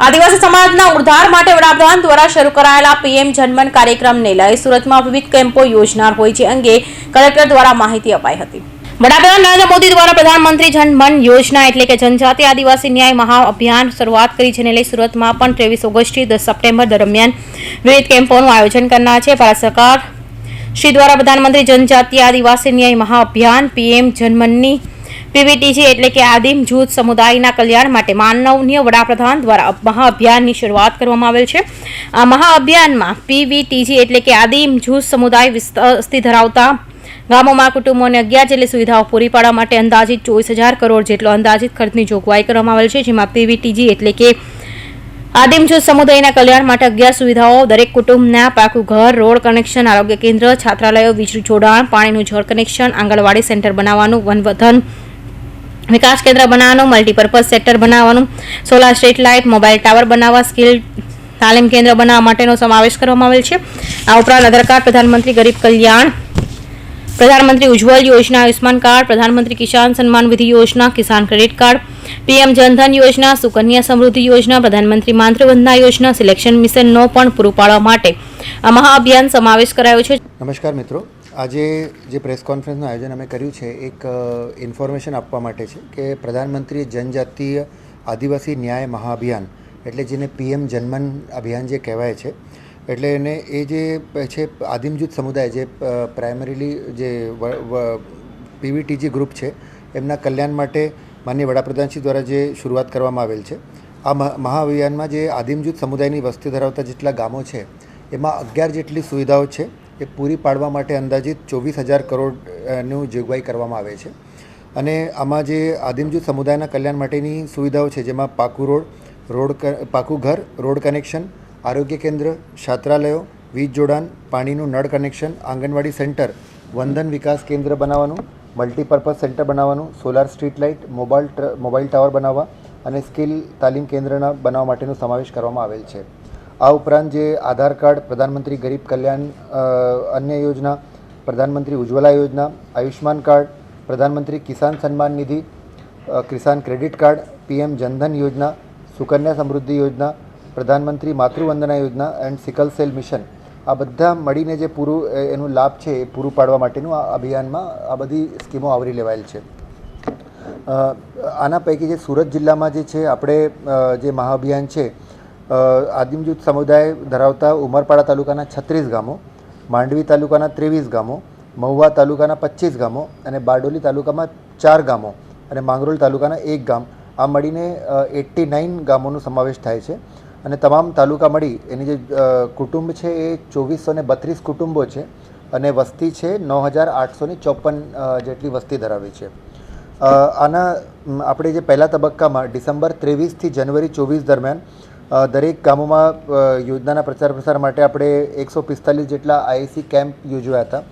આદિવાસી સમાજના ઉદ્ધાર માટે વડાપ્રધાન દ્વારા શરૂ કરાયેલા પીએમ જનમન કાર્યક્રમને લઈ સુરતમાં વિવિધ કેમ્પો યોજનાર હોય છે અંગે કલેક્ટર દ્વારા માહિતી અપાઈ હતી. વડાપ્રધાન નરેન્દ્ર મોદી દ્વારા પ્રધાનમંત્રી જનમન યોજના એટલે કે જનજાતિ આદિવાસી ન્યાય મહાઅભિયાન શરૂઆત કરી જેને લઈ સુરતમાં પણ ત્રેવીસ ઓગસ્ટથી દસ સપ્ટેમ્બર દરમિયાન વિવિધ કેમ્પોનું આયોજન કરનાર છે. ભારત સરકાર શ્રી દ્વારા પ્રધાનમંત્રી જનજાતિ આદિવાસી ન્યાય મહાઅભિયાન પીએમ જનમનની પીવીટીજી એટલે કે આદિમ જૂથ સમુદાયના કલ્યાણ માટે માનવનીય વડાપ્રધાન દ્વારા મહાઅભિયાનની શરૂઆત કરવામાં આવેલ છે. આ મહાઅભિયાનમાં પીવીટીજી એટલે કે આદિમ જૂથ સમુદાય વસ્તી ધરાવતા ગામોમાં કુટુંબોને અગિયાર જેટલી સુવિધાઓ પૂરી પાડવા માટે અંદાજિત ચોવીસ હજાર કરોડ જેટલો અંદાજિત ખર્ચની જોગવાઈ કરવામાં આવેલ છે, જેમાં પીવીટીજી એટલે કે આદિમ જૂથ સમુદાયના કલ્યાણ માટે અગિયાર સુવિધાઓ, દરેક કુટુંબના પાકું ઘર, રોડ કનેક્શન, આરોગ્ય કેન્દ્ર, છાત્રાલયો, વીજળી જોડાણ, પાણીનું જળ કનેક્શન, આંગણવાડી સેન્ટર બનાવવાનું, વનવધન વિકાસ કેન્દ્ર બનાવવાનું મલ્ટીપર્પઝ સેક્ટર બનાવવાનું solar street light mobile tower બનાવવા સ્કિલ તાલીમ કેન્દ્ર બનાવવા માટેનો સમાવેશ કરવામાં આવેલ છે. આ ઉપરાંત આધાર કાર્ડ, પ્રધાનમંત્રી ગરીબ કલ્યાણ, પ્રધાનમંત્રી ઉજ્જવલ યોજના આયુષ્માન કાર્ડ, પ્રધાનમંત્રી કિસાન સન્માન વિધિ યોજના, Kisan credit card, PM Jan Dhan યોજના, સુકન્યા સમૃદ્ધિ યોજના, પ્રધાનમંત્રી માતૃવંદના યોજના, સિલેક્શન મિશનનો પણ પૂરું પાડવા માટે આ મહાઅભિયાન સમાવેશ કરાયો છે. નમસ્કાર મિત્રો. આજે જે પ્રેસ કોન્ફરન્સનું આયોજન અમે કર્યું છે, એક ઇન્ફોર્મેશન આપવા માટે છે કે પ્રધાનમંત્રી જનજાતીય આદિવાસી ન્યાય મહાઅભિયાન, એટલે જેને પીએમ જનમન અભિયાન જે કહેવાય છે, એટલે એને એ જે છે આદિમ સમુદાય જે પ્રાઇમરીલી જે પીવીટીજી ગ્રુપ છે, એમના કલ્યાણ માટે માનનીય વડાપ્રધાનશ્રી દ્વારા જે શરૂઆત કરવામાં આવેલ છે, આ મહા- મહાઅભિયાનમાં જે આદિમ સમુદાયની વસ્તી ધરાવતા જેટલા ગામો છે, એમાં અગિયાર જેટલી સુવિધાઓ છે એ પૂરી પાડવા માટે અંદાજિત ચોવીસ હજાર કરોડનું જોગવાઈ કરવામાં આવે છે. અને આમાં જે આદિમજૂથ સમુદાયના કલ્યાણ માટેની સુવિધાઓ છે, જેમાં પાકું રોડ રોડ પાકું ઘર, રોડ કનેક્શન, આરોગ્ય કેન્દ્ર, છાત્રાલયો, વીજ જોડાણ, પાણીનું નળ કનેક્શન, આંગણવાડી સેન્ટર, વંદન વિકાસ કેન્દ્ર બનાવવાનું, મલ્ટીપર્પઝ સેન્ટર બનાવવાનું, solar street light mobile mobile tower બનાવવા અને સ્કિલ તાલીમ કેન્દ્રના બનાવવા માટેનો સમાવેશ કરવામાં આવેલ છે. આ ઉપરાંત જે આધાર કાર્ડ, પ્રધાનમંત્રી ગરીબ કલ્યાણ અન્ય યોજના, પ્રધાનમંત્રી ઉજ્જવલા યોજના આયુષ્માન કાર્ડ, પ્રધાનમંત્રી Kisan Samman Nidhi Kisan credit card, PM Jan Dhan યોજના, સુકન્યા સમૃદ્ધિ યોજના, પ્રધાનમંત્રી માતૃવંદના યોજના એન્ડ સિકલ સેલ મિશન. આ બધા મળીને જે પૂરું એનું લાભ છે, એ પૂરું પાડવા માટેનું આ અભિયાનમાં આ બધી સ્કીમો આવરી લેવાયેલ છે. આના પૈકી જે સુરત જિલ્લામાં જે છે, આપણે જે મહાઅભિયાન છે આદિમ જૂથ સમુદાય ધરાવતા ઉમરપાડા તાલુકાના છત્રીસ ગામો, માંડવી તાલુકાના ત્રેવીસ ગામો, મહુવા તાલુકાના પચીસ ગામો અને બારડોલી તાલુકામાં ચાર ગામો અને માંગરોલ તાલુકાના એક ગામ. આ મળીને એટ્ટી નાઇન ગામોનો સમાવેશ થાય છે. અને તમામ તાલુકા મળી એની જે કુટુંબ છે એ ચોવીસો ને બત્રીસ કુટુંબો છે અને વસ્તી છે નવ હજાર આઠસો ને ચોપન જેટલી વસ્તી ધરાવે છે. આના આપણે જે પહેલા તબક્કામાં ડિસેમ્બર ત્રેવીસથી જનવરી ચોવીસ દરમિયાન દરેક ગામોમાં યોજનાના પ્રચાર પ્રસાર માટે આપણે એકસો પિસ્તાલીસ જેટલા આઈએસી કેમ્પ યોજ્યા હતા.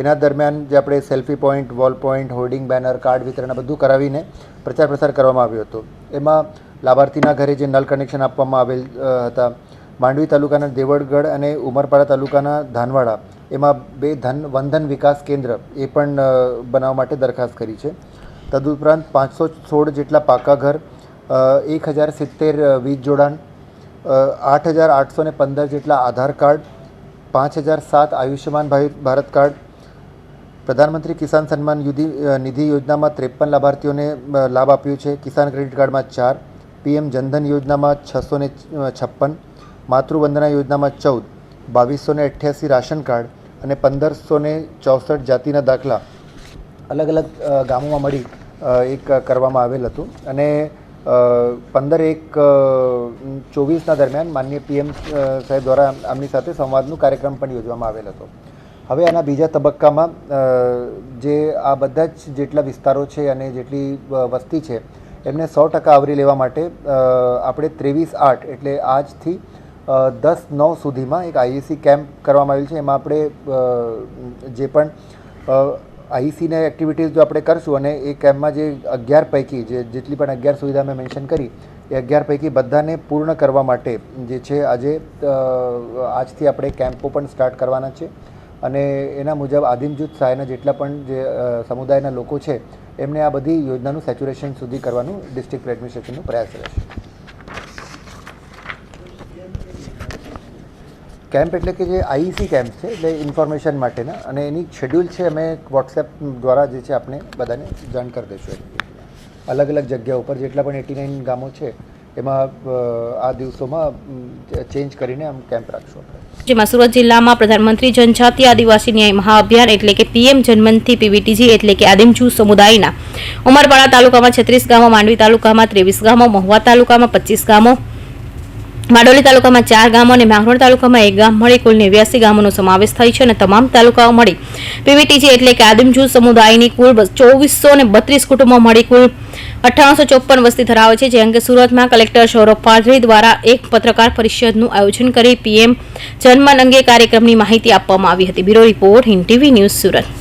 એના દરમિયાન જે આપણે selfie point, wall point, hoarding banner, card વિતરણ બધું કરાવીને પ્રચાર પ્રસાર કરવામાં આવ્યો હતો. એમાં લાભાર્થીના ઘરે જે નલ કનેક્શન આપવામાં આવેલ હતા, માંડવી તાલુકાના દેવળગઢ અને ઉમરપાડા તાલુકાના ધાનવાડા, એમાં બે ધન, વંધન વિકાસ કેન્દ્ર, એ પણ બનાવવા માટે દરખાસ્ત કરી છે. તદુપરાંત પાંચસો સોળ જેટલા પાકા ઘર એક હજાર સિત્તેર વીજ જોડાણ આઠ હજાર આઠસો ને પંદર જેટલા આધાર કાર્ડ, પાંચ હજાર સાત આયુષ્યમાન ભારત કાર્ડ, પ્રધાનમંત્રી કિસાન સન્માન યુધિ નિધિ યોજનામાં ત્રેપન લાભાર્થીઓને લાભ આપ્યો છે. કિસાન ક્રેડિટ કાર્ડમાં ચાર, પીએમ જનધન યોજનામાં છસો ને છપ્પન, માતૃવંદના યોજનામાં ચૌદ, બાવીસો ને અઠ્યાસી રાશન કાર્ડ અને પંદરસો ને ચોસઠ જાતિના દાખલા અલગ અલગ ગામોમાં મળી એક કરવામાં આવેલ હતું. અને પંદર એક ચોવીસના દરમિયાન માનનીય પીએમ સાહેબ દ્વારા આમની સાથે સંવાદનું કાર્યક્રમ પણ યોજવામાં આવેલ હતો. હવે આના બીજા તબક્કામાં જે આ બધા જ જેટલા વિસ્તારો છે અને જેટલી વસ્તી છે, એમને સો ટકા આવરી લેવા માટે આપણે ત્રેવીસ આઠ એટલે આજથી દસ નવ સુધીમાં એક આઈએસી કેમ્પ કરવામાં આવેલ છે. એમાં આપણે જે પણ આઈસીને એક્ટિવિટીઝ જો આપણે કરશું અને એ કેમ્પમાં જે અગિયાર પૈકી, જે જેટલી પણ અગિયાર સુવિધા મેં મેન્શન કરી, એ અગિયાર પૈકી બધાને પૂર્ણ કરવા માટે જે છે આજે આજથી આપણે કેમ્પો પણ સ્ટાર્ટ કરવાના છે. અને એના મુજબ આદિમ જૂથ સહાયના જેટલા પણ જે સમુદાયના લોકો છે, એમને આ બધી યોજનાનું સેચ્યુરેશન સુધી કરવાનું ડિસ્ટ્રિક્ટ એડમિનિસ્ટ્રેશનનો પ્રયાસ રહેશે. કેમ્પ એટલે કે જે આઈસી કેમ્પ છે, એટલે ઇન્ફોર્મેશન માટેના. અને એની શેડ્યુલ છે, અમે વોટ્સએપ દ્વારા જે છે આપણે બધાને જાણ કરી દઈશું અલગ અલગ જગ્યા ઉપર જેટલા પણ એટી નાઇન ગામો છે, એમાં આ દિવસોમાં ચેન્જ કરીને આમ કેમ્પ રાખશું આપણે. જેમાં સુરત જિલ્લામાં પ્રધાનમંત્રી જનજાતિ આદિવાસી ન્યાય મહાઅભિયાન એટલે કે પીએમ જન્મનથી પીવીટીજી એટલે કે આદિમજૂ સમુદાયના. ઉમરપાડા તાલુકામાં છત્રીસ ગામો, માંડવી તાલુકામાં ત્રેવીસ ગામો, મહુવા તાલુકામાં પચીસ ગામો માડોલી તાલુકામાં ચાર ગામો અને માંગરોળ તાલુકામાં એક ગામ મળી, કુલ નેવ્યાસી ગામોનો સમાવેશ થાય છે અને તમામ તાલુકાઓ મળી. પીવીટીજી એટલે કે આદિમજૂ સમુદાયની કુલ ચોવીસો બત્રીસ કુટુંબો મળી, કુલ અઠ્ઠાણુંસો ચોપન વસ્તી ધરાવે છે, જે અંગે સુરતમાં કલેક્ટર સૌરભ પાધરી દ્વારા એક પત્રકાર પરિષદનું આયોજન કરી પીએમ જનમન અંગે કાર્યક્રમની માહિતી આપવામાં આવી હતી. Bureau report, Hind TV news Surat.